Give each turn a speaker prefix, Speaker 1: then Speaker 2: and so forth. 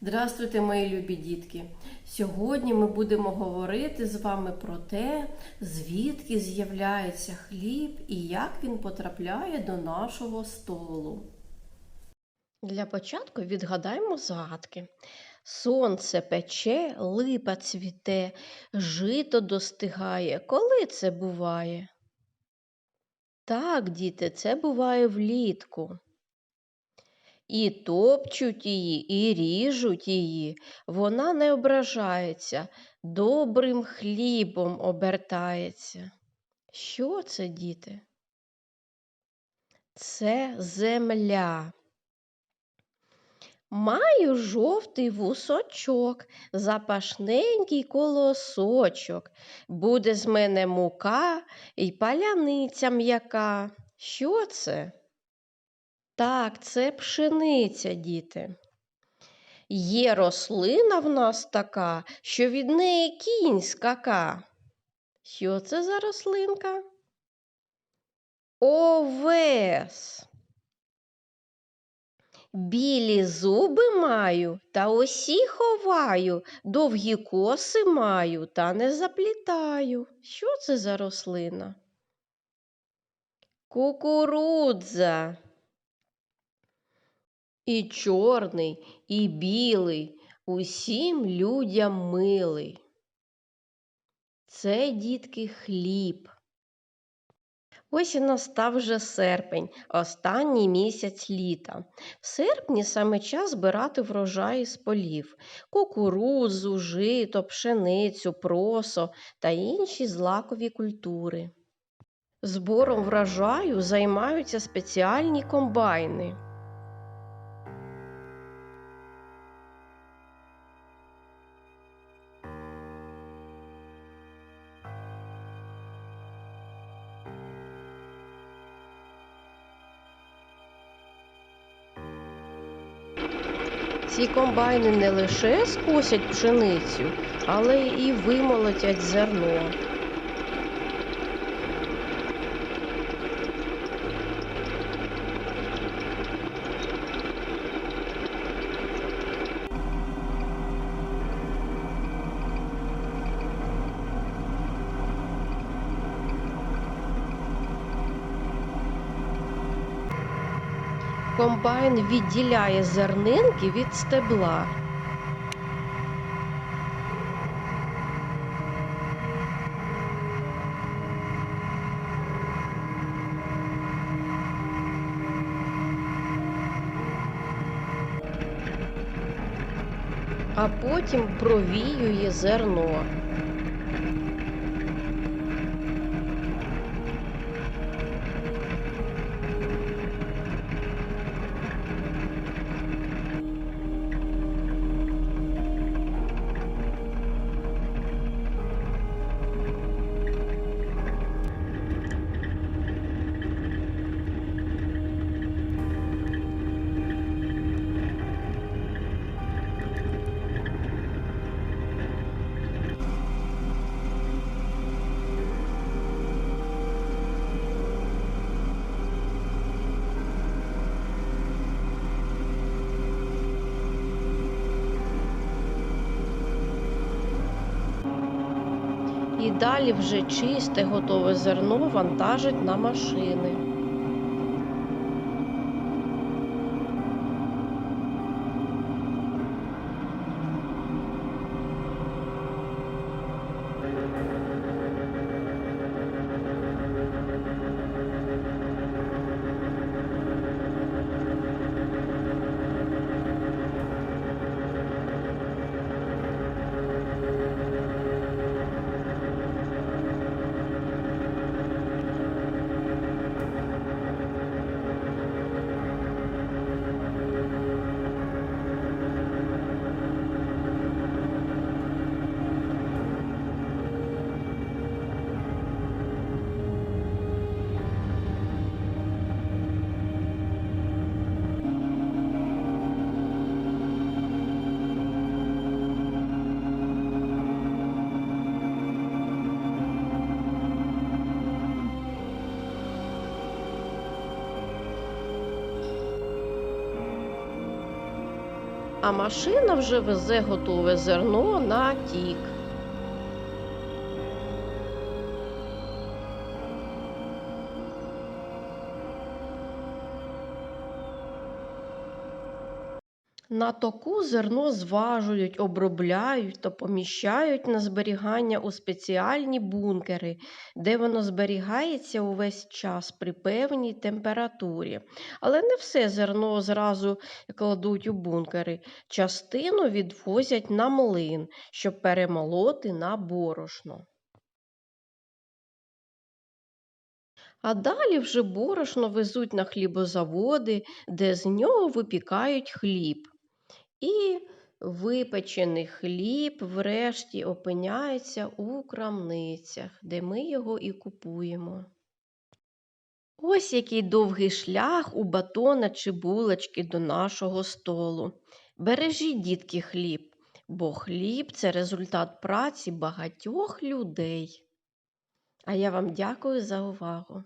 Speaker 1: Здравствуйте, мої любі дітки! Сьогодні ми будемо говорити з вами про те, звідки з'являється хліб і як він потрапляє до нашого столу. Для початку відгадаймо загадки. Сонце пече, липа цвіте, жито достигає. Коли це буває? Так, діти, це буває влітку. І топчуть її, і ріжуть її. Вона не ображається, добрим хлібом обертається. Що це, діти? Це земля. Маю жовтий вусочок, запашненький колосочок. Буде з мене мука і паляниця м'яка. Що це? Так, це пшениця, діти. Є рослина в нас така, що від неї кінь скака. Що це за рослинка? Овес. Білі зуби маю та усі ховаю, довгі коси маю та не заплітаю. Що це за рослина? Кукурудза. І чорний, і білий, усім людям милий. Це, дітки, хліб. Ось і настав вже серпень, останній місяць літа. В серпні саме час збирати врожаї з полів, кукурудзу, жито, пшеницю, просо та інші злакові культури. Збором врожаю займаються спеціальні комбайни. Ці комбайни не лише скосять пшеницю, але і вимолотять зерно. Комбайн відділяє зернинки від стебла. А потім провіює зерно. І далі вже чисте готове зерно вантажить на машини. А машина вже везе готове зерно на тік. На току зерно зважують, обробляють та поміщають на зберігання у спеціальні бункери, де воно зберігається увесь час при певній температурі. Але не все зерно зразу кладуть у бункери. Частину відвозять на млин, щоб перемолоти на борошно. А далі вже борошно везуть на хлібозаводи, де з нього випікають хліб. І випечений хліб врешті опиняється у крамницях, де ми його і купуємо. Ось який довгий шлях у батона чи булочки до нашого столу. Бережіть, дітки, хліб, бо хліб це результат праці багатьох людей. А я вам дякую за увагу.